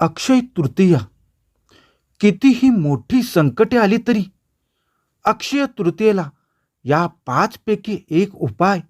अक्षय तृतीया. कितीही मोठी संकटे आली तरी अक्षय तृतीयेला या पाचपैकी एक उपाय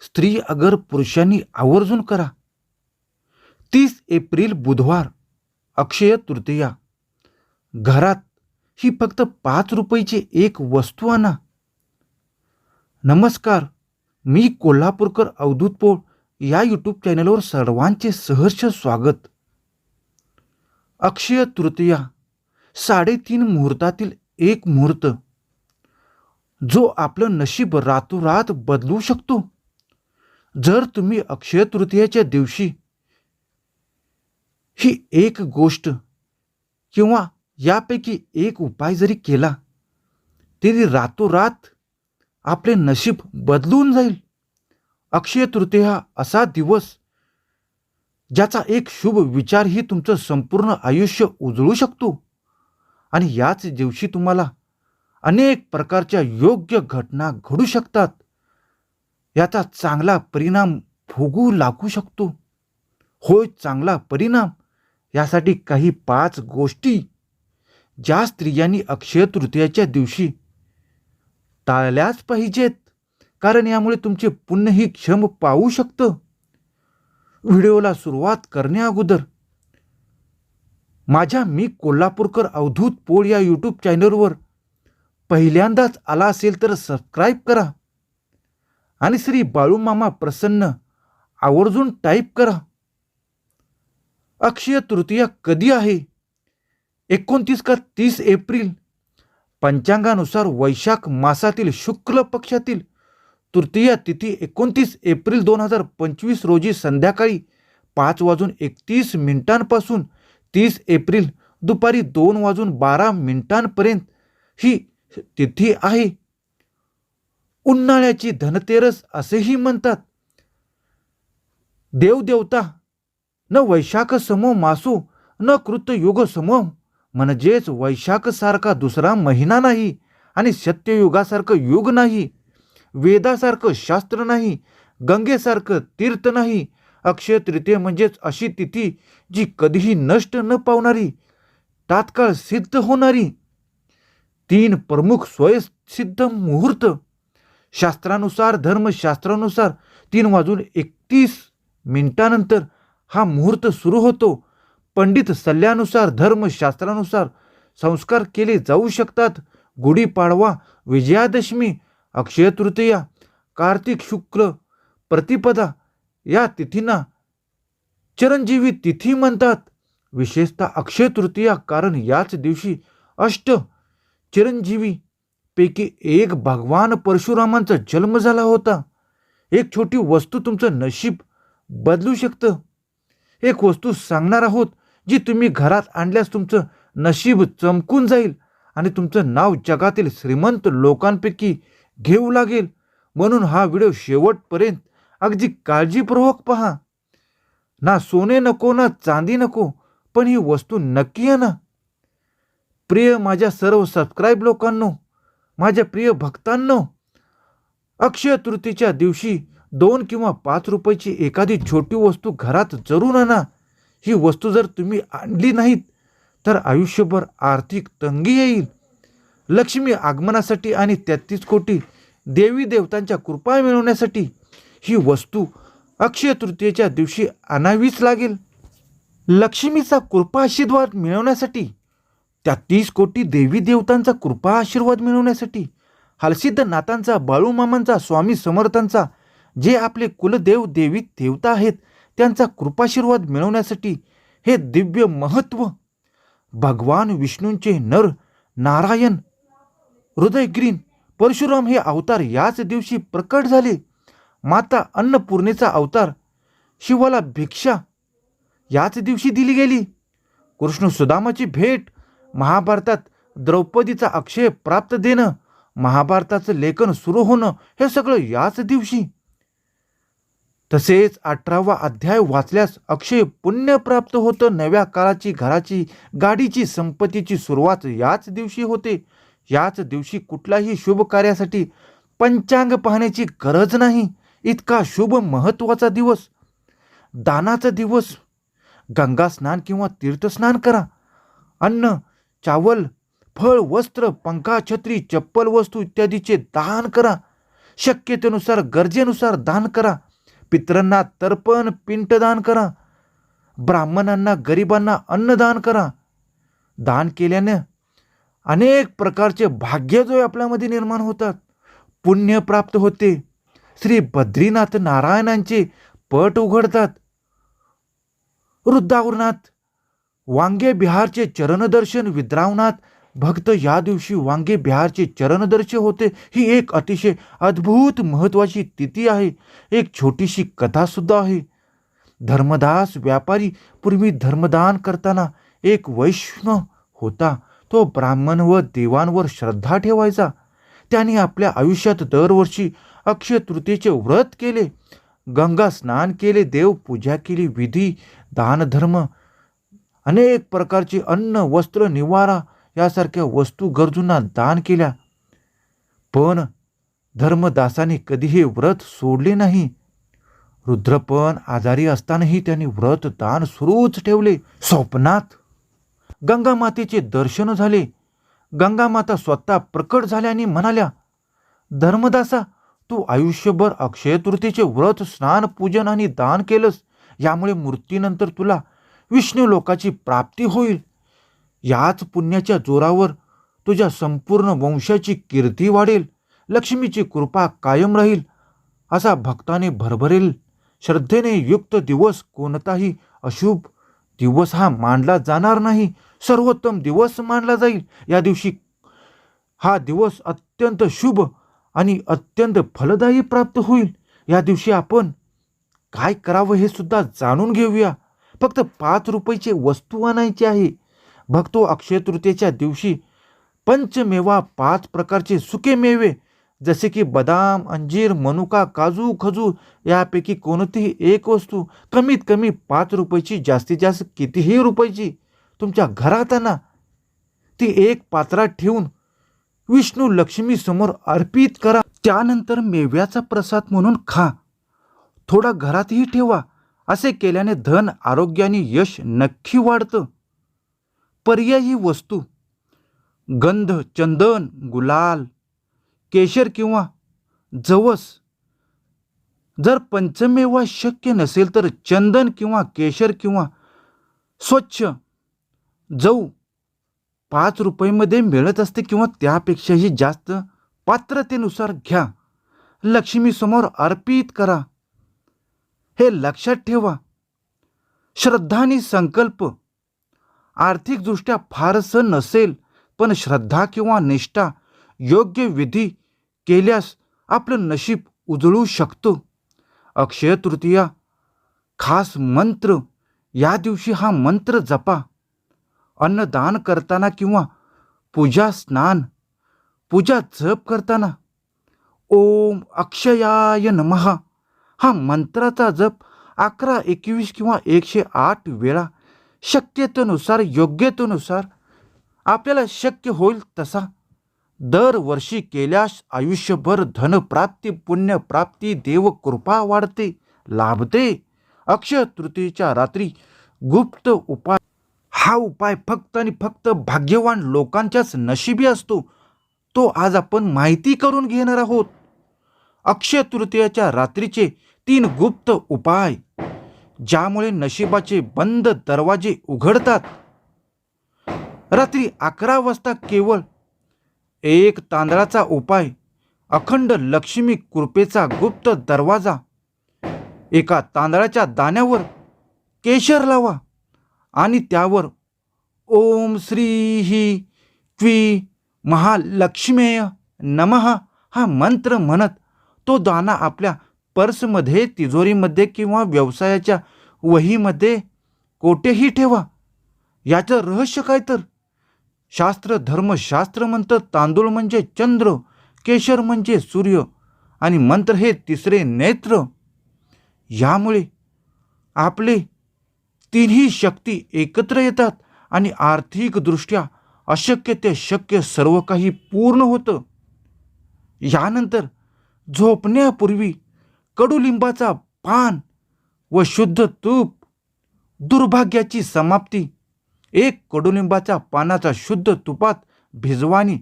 स्त्री अगर पुरुषांनी आवर्जून करा. तीस एप्रिल बुधवार अक्षय तृतीया. घरात ही फक्त पाच रुपयाची एक वस्तू आणा. नमस्कार मी कोल्हापूरकर अवधूत पोळ या यूट्यूब चॅनलवर सर्वांचे सहर्ष स्वागत. अक्षय तृतीया साडेतीन मुहूर्तातील एक मुहूर्त जो आपलं नशीब रातोरात बदलू शकतो. जर तुम्ही अक्षय तृतीयेच्या दिवशी ही एक गोष्ट किंवा यापैकी एक उपाय जरी केला तरी रातोरात आपले नशीब बदलून जाईल. अक्षय तृतीया असा दिवस ज्याचा एक शुभ विचारही तुमचं संपूर्ण आयुष्य उजळू शकतो. आणि याच दिवशी तुम्हाला अनेक प्रकारच्या योग्य घटना घडू शकतात. याचा चांगला परिणाम भोगू लागू शकतो. होय चांगला परिणाम. यासाठी काही पाच गोष्टी ज्या स्त्रियांनी अक्षय तृतीयाच्या दिवशी टाळल्याच पाहिजेत. कारण यामुळे तुमचे पुण्यही क्षम पाहू शकतं. व्हिडिओला सुरुवात करण्याअगोदर माझ्या मी कोल्हापूरकर अवधूत पोळ या यूट्यूब चॅनलवर पहिल्यांदाच आला असेल तर सबस्क्राईब करा. आणि श्री बाळूमामा प्रसन्न आवर्जून टाईप करा. अक्षय तृतीया कधी आहे? एकोणतीस का तीस एप्रिल? पंचांगानुसार वैशाख मासातील शुक्ल पक्षातील तृतीय तिथी एकोणतीस एप्रिल दोन हजार पंचवीस रोजी संध्याकाळी पाच वाजून एकतीस मिनिटांपासून तीस एप्रिल दुपारी दोन वाजून बारा मिनिटांपर्यंत ही तिथी आहे. उन्हाळ्याची धनतेरस असेही म्हणतात. देवदेवता न वैशाख समो मासो न कृत युग समो म्हणजेच वैशाखसारखा दुसरा महिना नाही आणि सत्ययुगासारखं युग नाही. वेदासारखं शास्त्र नाही गंगेसारखं तीर्थ नाही. अक्षय तृतीय म्हणजेच अशी तिथी जी कधीही नष्ट न पावणारी तात्काळ सिद्ध होणारी. तीन प्रमुख स्वयंसिद्ध मुहूर्त. शास्त्रानुसार धर्मशास्त्रानुसार तीन वाजून एकतीस मिनिटानंतर हा मुहूर्त सुरू होतो. पंडित सल्ल्यानुसार धर्मशास्त्रानुसार संस्कार केले जाऊ शकतात. गुढीपाडवा विजयादशमी अक्षय तृतीया कार्तिक शुक्ल प्रतिपदा या तिथींना चिरंजीवी तिथी म्हणतात. विशेषतः अक्षय तृतीया कारण याच दिवशी अष्ट चिरंजीवी पैकी एक भगवान परशुरामांचा जन्म झाला होता. एक छोटी वस्तू तुमचं नशीब बदलू शकतं. एक वस्तू सांगणार आहोत जी तुम्ही घरात आणल्यास तुमचं नशीब चमकून जाईल आणि तुमचं नाव जगातील श्रीमंत लोकांपैकी घेऊ लागेल. म्हणून हा व्हिडिओ शेवटपर्यंत अगदी काळजीपूर्वक पहा. ना सोने नको ना चांदी नको पण ही वस्तू नक्की आहे ना. प्रिय माझ्या सर्व सबस्क्राईब लोकांनो माझ्या प्रिय भक्तांनो अक्षय तृतीच्या दिवशी दोन किंवा पाच रुपयाची एखादी छोटी वस्तू घरात जरूर आणा. ही वस्तू जर तुम्ही आणली नाहीत तर आयुष्यभर आर्थिक तंगी येईल. लक्ष्मी आगमनासाठी आणि तेहतीस कोटी देवी देवतांच्या कृपा मिळवण्यासाठी ही वस्तू अक्षय तृतीयेच्या दिवशी आणावीच लागेल. लक्ष्मीचा कृपा आशीर्वाद मिळवण्यासाठी त्या तीस कोटी देवी देवतांचा कृपा आशीर्वाद मिळवण्यासाठी हलसिद्ध नाथांचा बाळूमामांचा स्वामी समर्थांचा जे आपले कुलदेव देवी देवता आहेत त्यांचा कृपाशीर्वाद मिळवण्यासाठी हे दिव्य महत्त्व भगवान विष्णूंचे नर नारायण हृदयग्रीन परशुराम हे अवतार याच दिवशी प्रकट झाले. माता अन्नपूर्णेचा अवतार शिवाला भिक्षा याच दिवशी दिली गेली. कृष्ण सुदामाची भेट महाभारतात द्रौपदीचा अक्षय प्राप्त देणं महाभारताचं लेखन सुरू होणं हे सगळं याच दिवशी. तसेच अठरावा अध्याय वाचल्यास अक्षय पुण्य प्राप्त होतं. नव्या काळाची घराची गाडीची संपत्तीची सुरुवात याच दिवशी होते. याच दिवशी कुठल्याही शुभ कार्यासाठी पंचांग पाहण्याची गरज नाही. इतका शुभ महत्त्वाचा दिवस. दानाचा दिवस. गंगा स्नान किंवा तीर्थस्नान करा. अन्न चावल फळ वस्त्र पंखा छत्री चप्पल वस्तू इत्यादीचे दान करा. शक्यतेनुसार गरजेनुसार दान करा. पितरांना तर्पण पिंट दान करा. ब्राह्मणांना गरिबांना अन्नदान करा. दान केल्याने अनेक प्रकारचे भाग्य जो आपल्यामध्ये निर्माण होतात. पुण्य प्राप्त होते. श्री बद्रीनाथ नारायणांचे पट उघडतात. वृद्धावरणात वांगे बिहारचे चरणदर्शन विद्रावनाथ भक्त या दिवशी वांगे बिहारचे चरणदर्शन होते. ही एक अतिशय अद्भुत महत्वाची तिथी आहे. एक छोटीशी कथासुद्धा आहे. धर्मदास व्यापारी पूर्वी धर्मदान करताना एक वैष्णव होता. तो ब्राह्मण व देवांवर श्रद्धा ठेवायचा. त्याने आपल्या आयुष्यात दरवर्षी अक्षय तृतीयेचे व्रत केले. गंगा स्नान केले देव पूजा केली विधी दानधर्म अनेक प्रकारची अन्न वस्त्र निवारा यासारख्या वस्तू गरजूंना दान केल्या. पण धर्मदासाने कधीही व्रत सोडले नाही. रुद्रपण आजारी असतानाही त्यांनी व्रत दान सुरूच ठेवले. स्वप्नात गंगामातेचे दर्शन झाले. गंगामाता स्वतः प्रकट झाल्या आणि म्हणाल्या धर्मदासा तू आयुष्यभर अक्षय तृतीयेचे व्रत स्नान पूजन आणि दान केलंस. यामुळे मूर्तीनंतर तुला विष्णू लोकाची प्राप्ती होईल. याच पुण्याच्या जोरावर तुझ्या संपूर्ण वंशाची कीर्ती वाढेल. लक्ष्मीची कृपा कायम राहील. असा भक्ताने भरभरेल. श्रद्धेने युक्त दिवस कोणताही अशुभ दिवस हा मानला जाणार नाही. सर्वोत्तम दिवस मानला जाईल. या दिवशी हा दिवस अत्यंत शुभ आणि अत्यंत फलदायी प्राप्त होईल. या दिवशी आपण काय करावं हे सुद्धा जाणून घेऊया. फक्त पाच रुपयाची वस्तू आणायची आहे. भक्तो अक्षय तृतीयेच्या दिवशी पंचमेवा पाच प्रकारचे सुके मेवे जसे की बदाम अंजीर मनुका काजू खजूर यापैकी कोणतीही एक वस्तू कमीत कमी पाच रुपयाची जास्तीत जास्त कितीही रुपयाची तुमच्या घरात आणा ती एक पात्रात ठेवून विष्णू लक्ष्मी समोर अर्पित करा. त्यानंतर मेव्याचा प्रसाद म्हणून खा. थोडा घरातही ठेवा. असे केल्याने धन आरोग्य आणि यश नक्की वाढतं. पर्यायी वस्तू. गंध चंदन गुलाल केशर किंवा जवस. जर पंचमेवा शक्य नसेल तर चंदन किंवा केशर किंवा स्वच्छ जाऊ. पाच रुपयेमध्ये मिळत असते किंवा त्यापेक्षाही जास्त पात्रतेनुसार घ्या. लक्ष्मीसमोर अर्पित करा. हे लक्षात ठेवा. श्रद्धा आणि संकल्प. आर्थिकदृष्ट्या फारसं नसेल पण श्रद्धा किंवा निष्ठा योग्य विधी केल्यास आपलं नशीब उजळू शकतो. अक्षय तृतीया खास मंत्र. या दिवशी हा मंत्र जपा. अन्नदान करताना किंवा पूजा स्नान पूजा जप करताना. ओम अक्षयाय नमः. हा मंत्राचा जप अकरा एकवीस किंवा एकशे आठ वेळा शक्यतेनुसार योग्यतेनुसार आपल्याला शक्य होईल तसा. दरवर्षी केल्यास आयुष्यभर धनप्राप्ती पुण्यप्राप्ती देवकृपा वाढते लाभते. अक्षय तृतीयेच्या रात्री गुप्त उपाय हा उपाय फक्त आणि फक्त भाग्यवान लोकांच्याच नशिबी असतो. तो आज आपण माहिती करून घेणार आहोत. अक्षय तृतीयाच्या रात्रीचे तीन गुप्त उपाय ज्यामुळे नशिबाचे बंद दरवाजे उघडतात. रात्री अकरा वाजता केवळ एक तांदळाचा उपाय अखंड लक्ष्मी कृपेचा गुप्त दरवाजा एका तांदळाच्या दाण्यावर केशर लावा. आणि त्यावर ओम श्री ही क्वी महालक्ष्मेय नमः हा मंत्र म्हणत तो दाना आपल्या पर्समध्ये तिजोरीमध्ये किंवा व्यवसायाच्या वहीमध्ये कोठेही ठेवा. याचं रहस्य काय तर? शास्त्र धर्मशास्त्र म्हणतं तांदूळ म्हणजे चंद्र केशर म्हणजे सूर्य आणि मंत्र हे तिसरे नेत्र. यामुळे आपले तिन्ही शक्ती एकत्र येतात आणि आर्थिकदृष्ट्या अशक्य ते शक्य सर्व काही पूर्ण होतं. यानंतर झोपण्यापूर्वी कडुलिंबाचा पान व शुद्ध तूप दुर्भाग्याची समाप्ती एक कडुलिंबाच्या पानाचा शुद्ध तुपात भिजवानी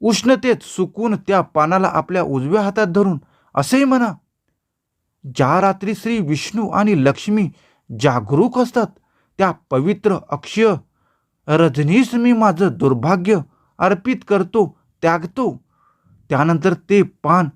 उष्णतेत सुकून त्या पानाला आपल्या उजव्या हातात धरून असे म्हणा ज्या रात्री श्री विष्णू आणि लक्ष्मी जागरूक असतात. त्या पवित्र अक्षय रजनीस मी माझं दुर्भाग्य अर्पित करतो त्यागतो. त्यानंतर ते पान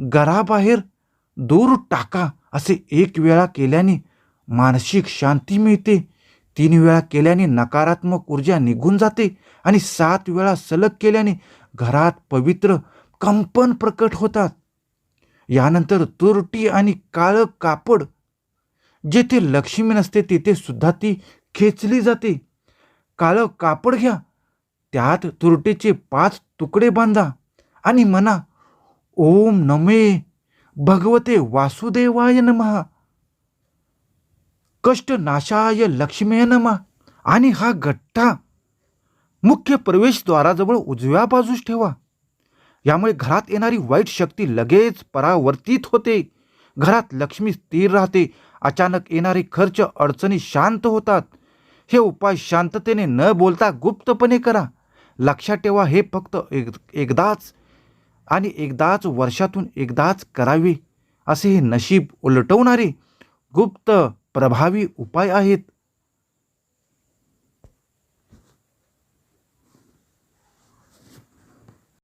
घराबाहेर दूर टाका असे एक वेळा केल्याने मानसिक शांती मिळते. तीन वेळा केल्याने नकारात्मक ऊर्जा निघून जाते आणि सात वेळा सलग केल्याने घरात पवित्र कंपन प्रकट होतात. यानंतर तुरटी आणि काळं कापड जेथे लक्ष्मी नसते तिथे सुद्धा ती खेचली जाते. काळं कापड घ्या त्यात तुरटीचे पाच तुकडे बांधा आणि म्हणा ओम नमे भगवते वासुदेवाय नमः. कष्ट नाशाय लक्ष्मीय नमा आणि हा गठ्ठा मुख्य प्रवेशद्वाराजवळ उजव्या बाजूस ठेवा. यामुळे घरात येणारी वाईट शक्ती लगेच परावर्तित होते. घरात लक्ष्मी स्थिर राहते. अचानक येणारे खर्च अडचणी शांत होतात. हे उपाय शांततेने न बोलता गुप्तपणे करा. लक्षात ठेवा हे फक्त एक एकदाच आणि एकदाच वर्षातून एकदाच करावे. असे हे नशीब उलटवणारे गुप्त प्रभावी उपाय आहेत.